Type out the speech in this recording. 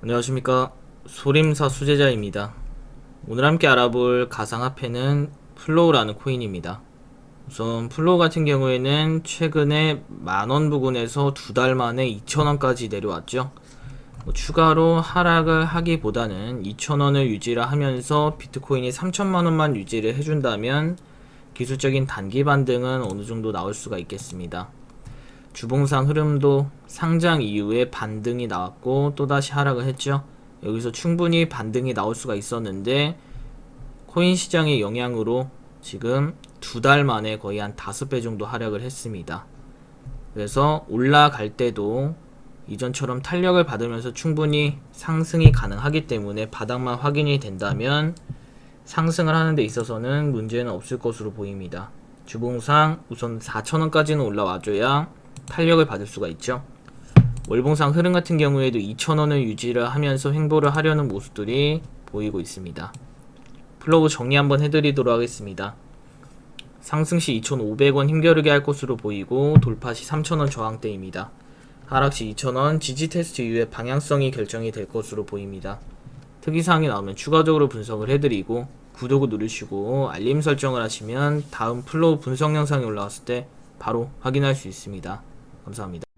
안녕하십니까. 소림사 수제자입니다. 오늘 함께 알아볼 가상화폐는 플로우라는 코인입니다. 우선 플로우 같은 경우에는 최근에 만원 부근에서 두 달 만에 2천원까지 내려왔죠. 뭐 추가로 하락을 하기보다는 2천원을 유지를 하면서 비트코인이 3천만원만 유지를 해준다면 기술적인 단기 반등은 어느 정도 나올 수가 있겠습니다 주봉상 흐름도 상장 이후에 반등이 나왔고 또다시 하락을 했죠. 여기서 충분히 반등이 나올 수가 있었는데 코인 시장의 영향으로 지금 두 달 만에 거의 한 다섯 배 정도 하락을 했습니다. 그래서 올라갈 때도 이전처럼 탄력을 받으면서 충분히 상승이 가능하기 때문에 바닥만 확인이 된다면 상승을 하는 데 있어서는 문제는 없을 것으로 보입니다. 주봉상 우선 4,000원까지는 올라와줘야 탄력을 받을 수가 있죠. 월봉상 흐름 같은 경우에도 2,000원을 유지를 하면서 횡보를 하려는 모습들이 보이고 있습니다. 플로우 정리 한번 해드리도록 하겠습니다. 상승 시 2,500원 힘겨루게 할 것으로 보이고 돌파 시 3,000원 저항대입니다. 하락 시 2,000원 지지 테스트 이후에 방향성이 결정이 될 것으로 보입니다. 특이사항이 나오면 추가적으로 분석을 해드리고 구독을 누르시고 알림 설정을 하시면 다음 플로우 분석 영상이 올라왔을 때 바로 확인할 수 있습니다. 감사합니다.